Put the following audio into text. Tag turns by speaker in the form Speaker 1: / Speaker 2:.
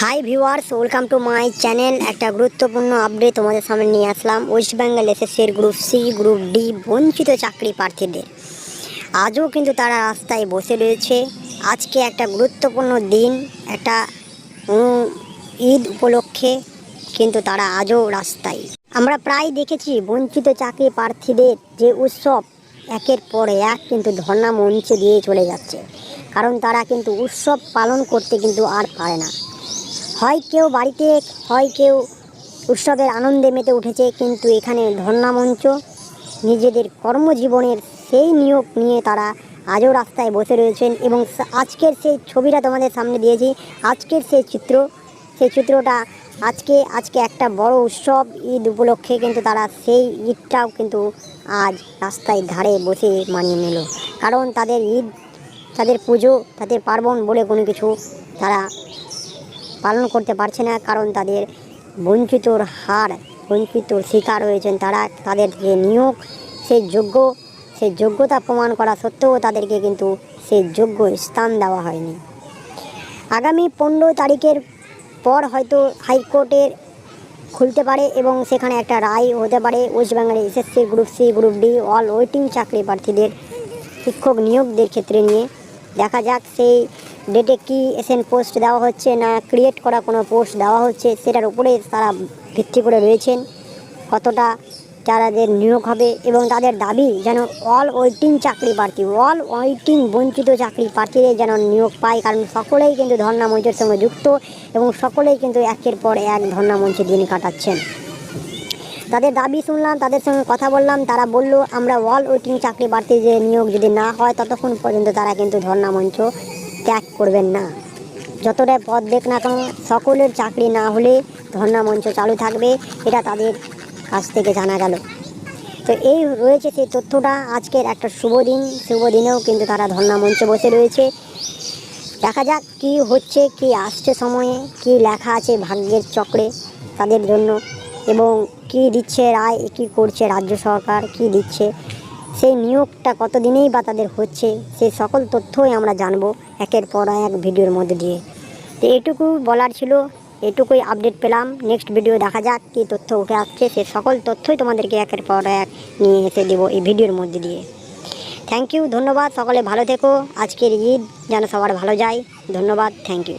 Speaker 1: Hi viewers welcome to my channel একটা গুরুত্বপূর্ণ update তোমাদের সামনে নিয়ে আসলাম। ওয়েস্ট বেঙ্গল এসএসসির গ্রুপ সি গ্রুপ ডি বঞ্চিত চাকরি প্রার্থীদের। আজও কিন্তু তারা রাস্তায় বসে রয়েছে। আজকে একটা গুরুত্বপূর্ণ দিন, একটা ঈদ উপলক্ষে কিন্তু তারা আজও রাস্তায়। আমরা প্রায় দেখেছি বঞ্চিত চাকরি প্রার্থীদের যে উৎসব, একের পর এক কিন্তু ধর্ণা মঞ্চে দিয়ে চলে যাচ্ছে। কারণ তারা কিন্তু উৎসব পালন করতে কিন্তু আর পারে না। হয় কেউ বাড়িতে, হয় কেউ উৎসবের আনন্দে মেতে উঠেছে, কিন্তু এখানে ধর্ণা মঞ্চ, নিজেদের কর্মজীবনের সেই নিয়োগ নিয়ে তারা আজও রাস্তায় বসে রয়েছেন এবং আজকের সেই ছবিটা তোমাদের সামনে দিয়েছি। আজকের সেই চিত্র, সেই চিত্রটা আজকে আজকে একটা বড় উৎসব, ঈদ উপলক্ষে কিন্তু তারা সেই ঈদটাও কিন্তু আজ রাস্তায় ধারে বসে মানিয়ে নিল। কারণ তাদের ঈদ, তাদের পুজো, তাদের পার্বণ বলে কোনো কিছু তারা পালন করতে পারছে না, কারণ তাদের বঞ্চিতর হার বঞ্চিত শিকার হয়েছেন তারা। তাদের যে নিয়োগ, সেই যোগ্য, সেই যোগ্যতা প্রমাণ করা সত্ত্বেও তাদেরকে কিন্তু সেই যোগ্য স্থান দেওয়া হয়নি। আগামী পনেরো তারিখের পর হয়তো হাইকোর্টের খুলতে পারে এবং সেখানে একটা রায় হতে পারে। ওয়েস্ট বেঙ্গলের SSC group C, group D, all waiting চাকরি প্রার্থীদের শিক্ষক নিয়োগদের ক্ষেত্রে নিয়ে দেখা যাক। সেই ডেটে কি এসএন পোস্ট দেওয়া হচ্ছে না ক্রিয়েট করা কোনো পোস্ট দেওয়া হচ্ছে, সেটার উপরে তারা ভিত্তি করে রয়েছেন। কতটা যারাদের নিয়োগ হবে এবং তাদের দাবি যেন অল ওয়েটিং চাকরি প্রার্থী অল ওয়েটিং বঞ্চিত চাকরি প্রার্থীদের যেন নিয়োগ পায়। কারণ সকলেই কিন্তু ধর্ণা মঞ্চের সঙ্গে যুক্ত এবং সকলেই কিন্তু একের পর এক ধর্ণা মঞ্চে দিন কাটাচ্ছেন। তাদের দাবি শুনলাম, তাদের সঙ্গে কথা বললাম, তারা বলল, আমরা অল ওয়েটিং চাকরি প্রার্থী যে নিয়োগ যদি না হয়, ততক্ষণ পর্যন্ত তারা কিন্তু ধর্ণা মঞ্চ ত্যাগ করবেন না। যতটা পদ দেখ না কেন, সকলের চাকরি না হলে ধর্ণা মঞ্চ চালু থাকবে, এটা তাদের কাছ থেকে জানা গেল। তো এই রয়েছে সেই তথ্যটা। আজকের একটা শুভ দিন। শুভ দিনেও কিন্তু তারা ধর্ণা মঞ্চে বসে রয়েছে। দেখা যাক কি হচ্ছে, কি আসছে সময়ে, কি লেখা আছে ভাগ্যের চক্রে তাদের জন্য এবং কি দিচ্ছে রায়, কি করছে রাজ্য সরকার, কি দিচ্ছে সেই নিয়োগটা কতদিনেই বা তাদের হচ্ছে, সেই সকল তথ্যই আমরা জানব একের পর এক ভিডিওর মধ্যে দিয়ে। তো এটুকু বলার ছিল এটুকুই আপডেট পেলাম। নেক্সট ভিডিও দেখা যাক কী তথ্য উঠে আসছে, সে সকল তথ্যই তোমাদেরকে একের পর এক নিয়ে এসে দেবো এই ভিডিওর মধ্যে দিয়ে। থ্যাংক ইউ ধন্যবাদ, সকলে ভালো থেকো। আজকের ঈদ যেন সবার ভালো যায়। ধন্যবাদ থ্যাংক ইউ